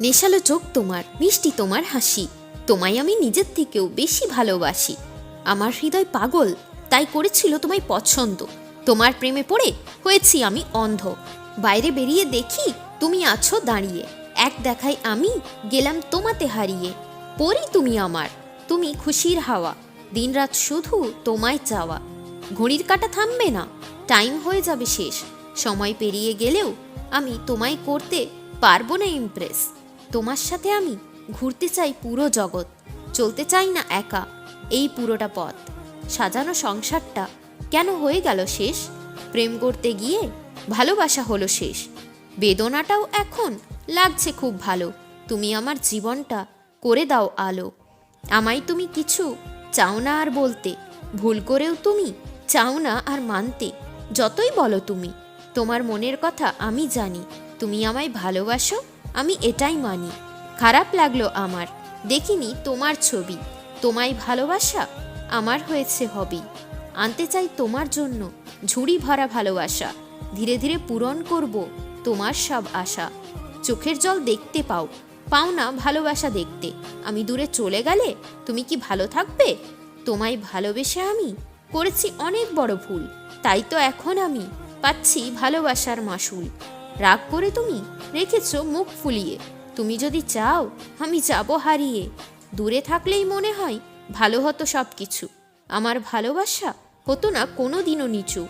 নেশালো চোখ তোমার, মিষ্টি তোমার হাসি। তোমায় আমি নিজের থেকেও বেশি ভালোবাসি। আমার হৃদয় পাগল, তাই করেছিল তোমায় পছন্দ। তোমার প্রেমে পড়ে হয়েছি আমি অন্ধ। বাইরে বেরিয়ে দেখি তুমি আছো দাঁড়িয়ে। এক দেখায় আমি গেলাম তোমাতে হারিয়ে। পরি তুমি আমার, তুমি খুশির হাওয়া। দিনরাত শুধু তোমায় চাওয়া। ঘড়ির কাটা থামবে না, টাইম হয়ে যাবে শেষ। সময় পেরিয়ে গেলেও আমি তোমায় করতে পারব না ইমপ্রেস। তোমার সাথে আমি ঘুরতে চাই পুরো জগৎ, চলতে চাই না একা, এই পুরোটা পথ। সাজানো সংসারটা কেন হয়ে গেল শেষ? প্রেম করতে গিয়ে ভালোবাসা হলো শেষ। বেদনাটাও এখন লাগছে খুব ভালো। তুমি আমার জীবনটা করে দাও আলো। আমায় তুমি কিছু চাও না আর বলতে, ভুল করেও তুমি চাও না আর মানতে, যতই বলো তুমি। তোমার মনের কথা আমি জানি। তুমি আমায় ভালোবাসো আমি এটাই মানি। খারাপ লাগল আমার। দেখিনি তোমার ছবি। তোমায় ভালোবাসা আমার হয়েছে হবি আনতে চাই তোমার জন্য ঝুড়ি ভরা ভালোবাসা। ধীরে ধীরে পূরণ করব তোমার সব আশা। চোখের জল দেখতে পাও। পাও না ভালোবাসা দেখতে। আমি দূরে চলে গেলে তুমি কি ভালো থাকবে? তোমায় ভালোবেসে আমি করেছি অনেক বড় ভুল। তাই তো এখন আমি পাচ্ছি ভালোবাসার মাসুল। রাগ করে তুমি? রেখেছ মুখ ফুলিয়ে। তুমি যদি চাও, আমি যাব হারিয়ে। দূরে থাকলেই মনে হয় ভালো হতো সব কিছু আমার ভালোবাসা হতো না কোনো দিনও নিচু।